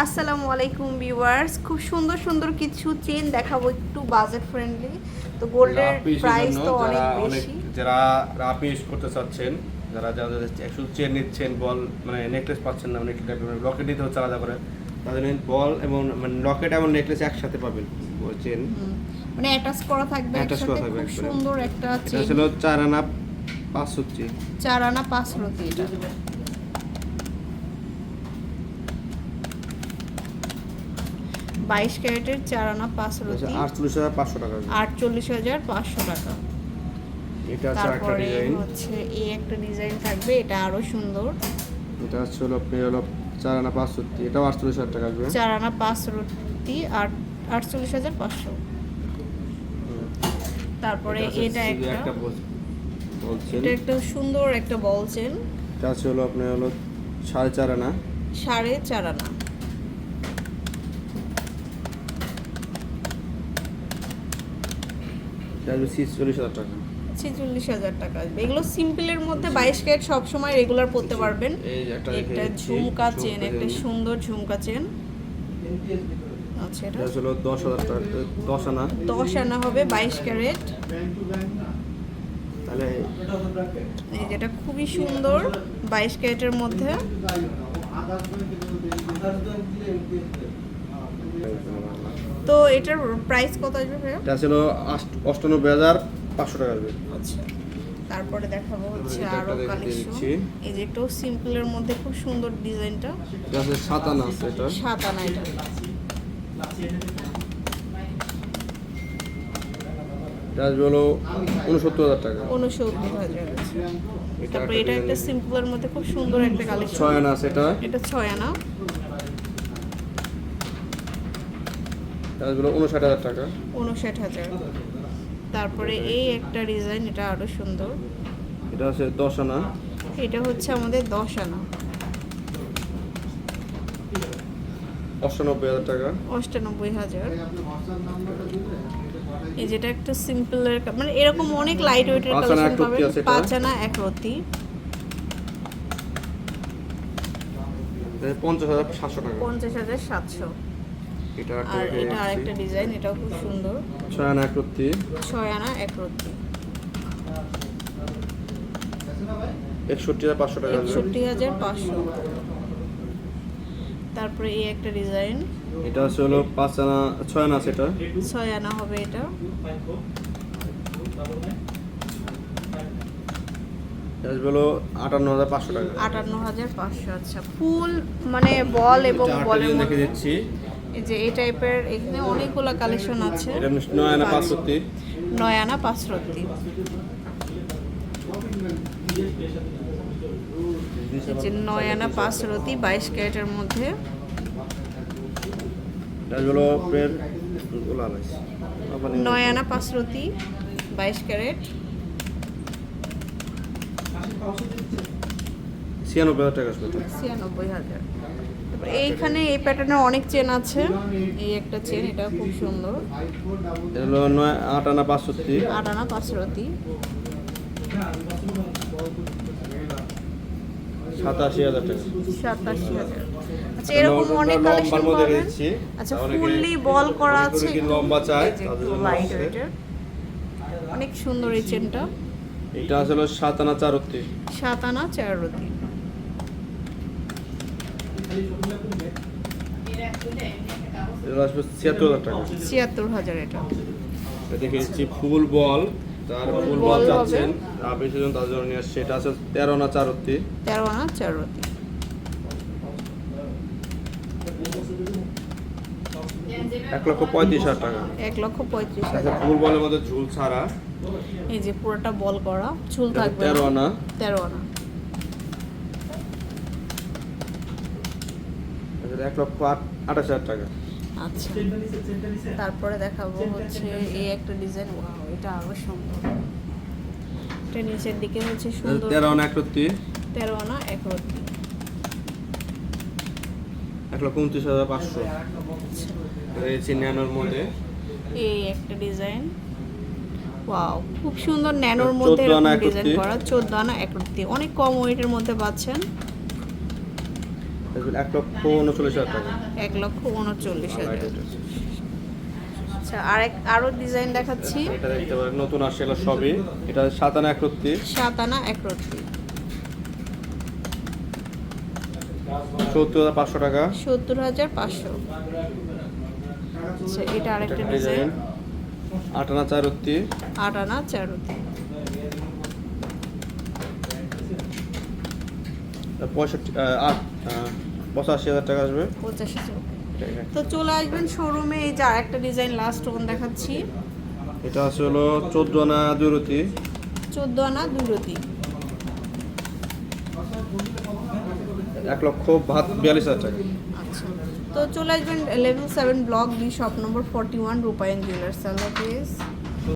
আসসালামু আলাইকুম ভিউয়ার্স। খুব সুন্দর সুন্দর কিছু চেন দেখাবো একটু বাজেট ফ্রেন্ডলি তো গোল্ডের প্রাইস তো অনেক যারা বেশি। যারা রাফ ইউজ করতে চাচ্ছেন যারা যাদের শুধু চেন নিচ্ছেন বল মানে নেকলেস পাচ্ছেন না নেকলেস লকেট দিতে হচ্ছে আলাদা করে তাদের বল এবং মানে লকেট এবং নেকলেস একসাথে পাবেন চেন মানে অ্যাটাচ করা থাকবে Attach করা একসাথে থাকবে খুব সুন্দর একটা এটা চেন ছিল চার আনা পাঁচ সত্যি চার আনা পাঁচ রতি এটা বাইশ ক্যারেটের চার আনা পাঁচ রতি আটচল্লিশ হাজার পাঁচশো টাকা। আটচল্লিশ হাজার পাঁচশো টাকা। এটা তারপরে হচ্ছে এই একটা ডিজাইন থাকবে এটা আরও সুন্দর। এটা হচ্ছে হলো আপনি হলো চার আনা পাঁচ সত্যি এটাও আটচল্লিশ হাজার টাকা আসবে। চার আনা পাঁচ রতি আট আটচল্লিশ হাজার পাঁচশো। তারপরে এটা একটা এটা একটা সুন্দর একটা বল চেন এটা হচ্ছে হলো আপনার হলো সাড়ে চার আনা। সাড়ে চার আনা। আসবে ছিচল্লিশ হাজার টাকা। ছেচল্লিশ হাজার টাকা আসবে। এগুলো সিম্পলের মধ্যে বাইশ ক্যারেট সবসময় রেগুলার পরতে পারবেন। একটা ঝুমকা চেন একটা সুন্দর ঝুমকা চেন। আচ্ছা এটা দশ হাজার টাকা দশ আনা। দশ আনা হবে বাইশ ক্যারেট। তাহলে এই যেটা খুবই সুন্দর বাইশ ক্যারেটের মধ্যে। তো এটার প্রাইস কত আসবে ভাইয়া? এটা ছিল অষ্টানব্বই হাজার পাঁচশো টাকা আসবে। আচ্ছা। তারপরে দেখাবো হচ্ছে আরও কালেকশন এই যে একটু সিম্পলের মধ্যে খুব সুন্দর ডিজাইনটা। এটা আছে সাত আনা আছে এটা। সাত আনা এটা। এটা আসবে হলো উনসত্তর হাজার টাকা। উনসত্তর হাজার। আছে। এটা তারপরে এটা একটা। সিম্পলের মধ্যে খুব সুন্দর একটা কালেকশন ছয় আনা আছে এটা। এটা ছয় আনা আসবে উনষাট হাজার টাকা। উনষাট হাজার। তারপরে এই একটা ডিজাইন এটা আরও সুন্দর। এটা আছে দশ আনা। এটা হচ্ছে আমাদের দশ আনা। অষ্টানব্বই হাজার টাকা। অষ্টানব্বই হাজার। এই যেটা একটা সিম্পলের মানে এরকম অনেক লাইট ওয়েটের কালেকশন পাবেন। পাঁচ আনা এক রতি। পঞ্চাশ হাজার সাতশো টাকা। পঞ্চাশ হাজার সাতশো। এটা আর এটা আরেকটা ডিজাইন এটাও খুব সুন্দর। ছয় আনা এক ছয় আনা এক একষট্টি হাজার পাঁচশো টাকা একষট্টি হাজার পাঁচশো। তারপরে এই একটা ডিজাইন এটা হচ্ছে হলো পাঁচ আনা ছয় আনা এটা। ছয় আনা হবে এটা। আসবে হলো আটান্ন হাজার পাঁচশো টাকা। আটান্ন হাজার পাঁচশো আচ্ছা। ফুল মানে বল এবং বলের দেখে দিচ্ছি। এই যে এই টাইপের এখানে অনেকগুলো কালেকশন আছে। নয় আনা পাঁচ নয় আনা পাঁচ যে নয় আনা পাঁচ রতি বাইশ ক্যারেটের মধ্যে। নয় আনা পাঁচ রতি বাইশ ক্যারেট। ছিয়ানব্বই হাজার টাকা আসবে। ছিয়ানব্বই হাজার। এইখানে এই প্যাটার্নের অনেক চেন আছে। এই একটা চেন এটা খুব সুন্দর। নয় আট আনা পাঁচ আট আনা পাঁচ রতি সাতাশি হাজার টাকা। সাতাশি হাজার। আচ্ছা এরকম অনেক কালেকশন পাবেন। আচ্ছা ফুললি বল করা আছে। লম্বা লাইট ওয়েটের অনেক সুন্দর এই চেনটা এটা আছে হলো সাত আনা চার সাত আনা চার রতি এটা আসবে ছিয়াত্তর হাজার টাকা। ছিয়াত্তর হাজার এটা। এটা ফুল বল তার ফুল বল চাচ্ছেন। আপনি সেজন তার জন্য নিয়ে আসছে। এটা আছে তেরো আনা চার তেরো আনা চার এক লক্ষ পঁয়ত্রিশ হাজার টাকা। এক লক্ষ পঁয়ত্রিশ আচ্ছা হাজার ফুল বলের মধ্যে ঝুল ছাড়া। এই যে পুরোটা বল করা এটা থাকবে তেরো আনা। তেরো আনা। এক লক্ষ আঠাশ হাজার টাকা। আচ্ছা। তারপরে দেখাবো হচ্ছে এই একটা ডিজাইন ওয়াও এটা আরও সুন্দর। এটা নিচের দিকে হচ্ছে সুন্দর। তেরো আনা একরত্তি। তেরো আনা এক এক লক্ষ উনত্রিশ হাজার পাঁচশো। রয়েছে ন্যানোর মধ্যে। এই একটা ডিজাইন। ওয়াও খুব সুন্দর ন্যানোর মধ্যে ডিজাইন করা চোদ্দ আনা এক অনেক কম ওয়েটের মধ্যে পাচ্ছেন। এক লক্ষ উনচল্লিশ হাজার টাকা। এক লক্ষ উনচল্লিশ হাজার। আচ্ছা আর এক আরও ডিজাইন দেখাচ্ছি। এটা দেখতে পারেন নতুন আসছে এগুলো সবই। এটা সাত আনা একরত্তি। সাত আনা এক সত্তর হাজার পাঁচশো টাকা। সত্তর হাজার পাঁচশো। আচ্ছা এটা আরেকটা এটা ডিজাইন ডিজাইন আট আনা চার পঁয়ষট্টি আট পঁচাশি হাজার টাকা আসবে। পঁচাশি তো চলে আসবেন শোরুমে এই যে আরেকটা ডিজাইন লাস্ট ওন দেখাচ্ছি। এটা আছে হলো চোদ্দ আনা দুই রতি চোদ্দ আনা দুই রতি এক লক্ষ বাহাত বিয়াল্লিশ হাজার টাকা। আচ্ছা। তো চলে আসবেন level seven block D shop number forty one Rupayan jewellers আল্লাহ